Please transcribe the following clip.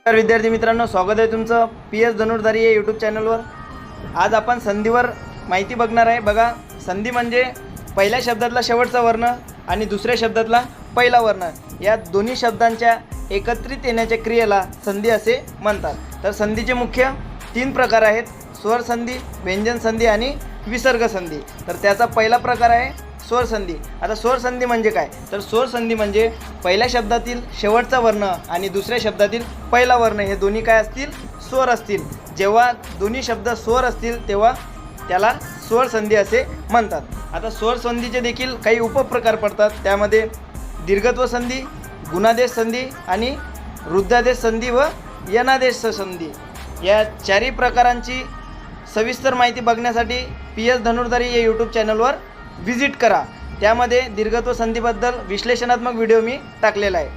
नमस्कार विद्यार्थी मित्रांनो स्वागत आहे तुमचं पी एस धनुर्धारी या यूट्यूब चॅनलवर आज आपण संधीवर माहिती बघणार आहे. बघा संधी म्हणजे पहिल्या शब्दातला शेवटचा वर्ण आणि दुसऱ्या शब्दातला पहिला वर्ण. या दोन्ही शब्दांच्या एकत्रित येण्याच्या क्रियेला संधी असे म्हणतात. तर संधीचे मुख्य तीन प्रकार आहेत. स्वर संधी व्यंजन संधी आणि विसर्ग संधी. तर त्याचा पहिला प्रकार आहे स्वर संधी आता स्वर संधी म्हणजे काय? तर स्वर संधी म्हणजे पहिल्या शब्दातील शेवटचा वर्ण आणि दुसऱ्या शब्दातील पहिला वर्ण. हे दोन्ही काय असतील? स्वर असतील. जेव्हा दोन्ही शब्द स्वर असतील तेव्हा त्याला स्वर संधी असे म्हणतात. आता स्वर संधीचे देखील काही उपप्रकार पडतात. त्यामध्ये दीर्घत्व संधी गुणादेश संधी आणि वृद्धादेश संधी व यनादेश संधी. या चारही प्रकारांची सविस्तर माहिती बघण्यासाठी पी एस धनुर्धारी या यूट्यूब चॅनलवर व्हिजिट करा. त्यामध्ये दीर्घत्व संधीबद्दल विश्लेषणात्मक व्हिडिओ मी टाकलेला आहे.